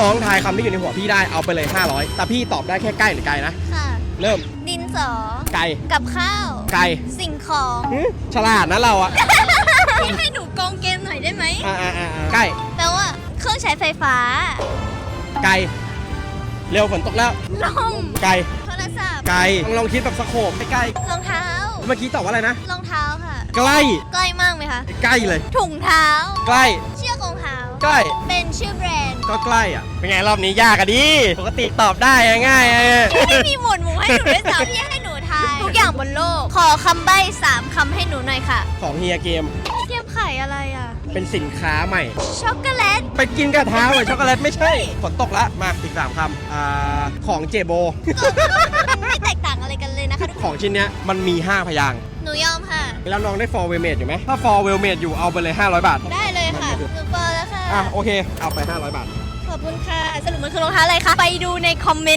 น้องทายคำที่อยู่ในหัวพี่ได้เอาไปเลย 500 แต่พี่ตอบได้แค่ใกล้หรือไกลนะ ค่ะ เริ่มดินสอ ไกลกับข้าว ไกลสิ่งของหึฉลาดนะเราอะพี่ให้หนูกองเกมหน่อยได้ไหมอ่าอ่าอ่าใกล้แปลว่าเครื่องใช้ไฟฟ้าไกลเร็วฝนตกแล้ว ลมไกลโทรศัพท์ไกลลองคิดแบบสโคปใกล้รองเท้าๆเมื่อกี้ตอบว่าอะไรนะ รองเท้าค่ะ ใกล้ใกล้มากไหมคะ ใกล้เลย ถุงเท้า ใกล้เชือกรองเท้า ใกล้ เป็นชื่อแบรนด์ ก็ใกล้อะ เป็นไงรอบนี้ยากอะดิปกติตอบได้อะง่ายอะไม่มีหมวดหมู่ให้หนูด้วยซ้ำที่ให้หนูทายทุกอย่างบนโลก ขอคำใบ้สามคำให้หนูหน่อยค่ะ ของเฮียเกมเทียมไข่อะไรอะ เป็นสินค้าใหม่ ช็อกโกแลต ไปกินกับเท้าเหมือนช็อกโกแลตไม่ใช่ ฝนตกละ มาอีกสามคำอ่าของเจโบ ไม่แตกต่างอะไรกันเลยนะคะทุกคนของชิ้นเนี้ยมันมี 5 พยางค์หนูยอมค่ะ แล้วน้องได้ฟอร์เวลเมดอยู่ไหมถ้าฟอร์เวลเมดอยู่เอาไปเลย 500 บาท ได้เลยค่ะหนูเปิดแล้วค่ะ อะโอเค เอาไป 500 บาท ขอบคุณค่ะ สรุปมันคือรองเท้าอะไรคะ ไปดูในคอมเมนต์